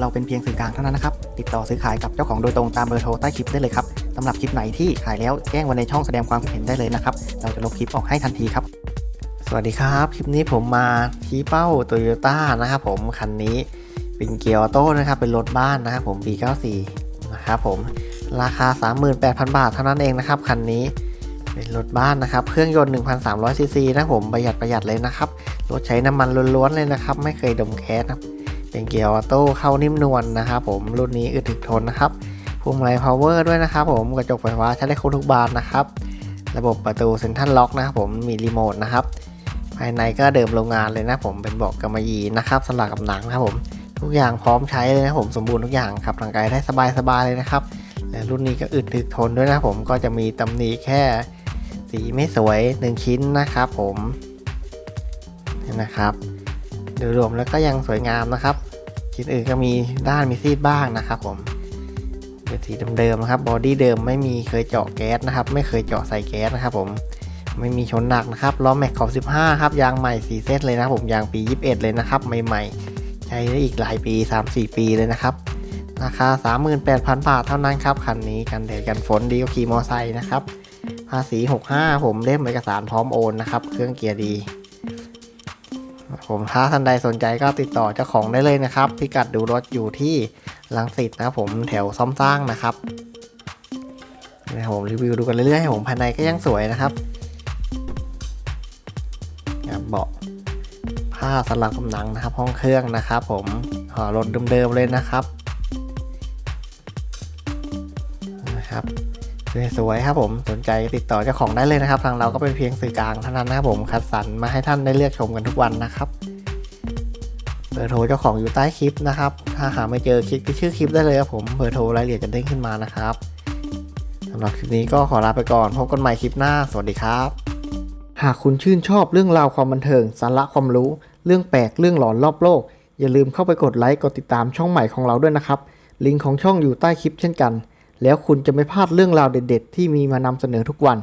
เราเป็นเพียงสื่อกลางเท่านั้นนะครับ ติดต่อซื้อขายกับเจ้าของโดยตรงตามเบอร์โทรใต้คลิปได้เลยครับสำหรับคลิปไหนที่ขายแล้วแจ้งไว้ในช่องแสดงความคิดเห็นได้เลยนะครับ เราจะลบคลิปออกให้ทันทีครับ สวัสดีครับ คลิปนี้ผมมาที่เป้าโตโยต้านะครับผม คันนี้เป็นเกียร์ออโต้นะครับ เป็นรถบ้านนะครับผมปี94 นะครับผม ราคา 38,000 บาทเท่านั้นเองนะครับ คันนี้เป็นรถบ้านนะครับ เครื่องยนต์ 1,300ซีซีนะผม ประหยัดประหยัดเลยนะครับ รถใช้น้ำมันล้วนๆเลยนะครับ ไม่เคยดมแก๊สนะครับ เป็นเกียร์ออโต้เข้านิ่มนวลนะครับผมรุ่นนี้อึดถึกทนนะครับพวงมาลัยพาวเวอร์ด้วยนะครับผมกระจกไฟฟ้าใช้ได้ครบทุกบานนะครับ ระบบประตูเซ็นทรัลล็อกนะครับผมมีรีโมทนะครับภายในก็เดิมโรงงานเลยนะผมเป็นเบาะกำมะหยี่นะครับสลักกับหนังนะครับผมทุกอย่างพร้อมใช้เลยนะผมสมบูรณ์ทุกอย่างขับทางไกลได้สบายๆเลยนะครับและรุ่นนี้ก็อึดถึกทนด้วยนะผมก็จะมีตำหนิแค่สีไม่สวยหนึ่งชิ้นนะครับผมนะครับโดยรวมแล้วก็ยังสวยงามนะครับ ชิ้นอื่นก็มีด้านมีซีดบ้างนะครับผมเป็นสีเดิมๆนะครับบอดี้เดิมไม่มีเคยเจาะแก๊สนะครับ ไม่เคยเจาะใส่แก๊สนะครับ ผมไม่มีชนหนักนะครับล้อแม็กขอบ15 ครับยางใหม่ 4เซตเลยนะครับผมยางปี 21 เลยนะครับ ใหม่ๆ ใช้ได้อีกหลายปี 3-4 ปีเลยนะครับราคา 38,000 บาทเท่านั้นครับคันนี้กันแดดกันฝนดีกว่าขี่มอไซค์นะครับภาษี 65 ผมเล่มเอกสารพร้อมโอนนะครับ เครื่องเกียร์ดี ผมถ้าท่านใดสนใจก็ติดต่อเจ้าของได้เลยนะครับ พิกัดดูรถอยู่ที่ลังสิตนะผมแถวซ่อมสร้างนะครับนะครับผมรีวิวดูกันเรื่อยๆให้ผมภายในก็ยังสวยนะครับครับเบาะผ้าสลักกำหนังนะครับ ห้องเครื่องนะครับ ผมหอรถเดิมๆเลยนะครับนะครับ สวยๆครับผมสนใจติดต่อเจ้าของได้เลยนะครับ ทางเราก็เป็นเพียงสื่อกลางเท่านั้นนะครับผมคัดสรรมาให้ท่านได้เลือกชมกันทุกวันนะครับเบอร์โทรเจ้าของอยู่ใต้คลิปนะครับ ถ้าหาไม่เจอคลิกที่ชื่อคลิปได้เลยครับผมเบอร์โทรรายละเอียดจะเด้งขึ้นมานะครับสำหรับคลิปนี้ก็ขอลาไปก่อนพบกันใหม่คลิปหน้า สวัสดีครับ หากคุณชื่นชอบเรื่องราวความบันเทิง สาระความรู้ เรื่องแปลกเรื่องหลอนรอบโลก อย่าลืมเข้าไปกดไลค์กดติดตามช่องใหม่ของเราด้วยนะครับ ลิงก์ของช่องอยู่ใต้คลิปเช่นกัน แล้วคุณจะไม่พลาดเรื่องราวเด็ด ๆ ที่มีมานำเสนอทุกวัน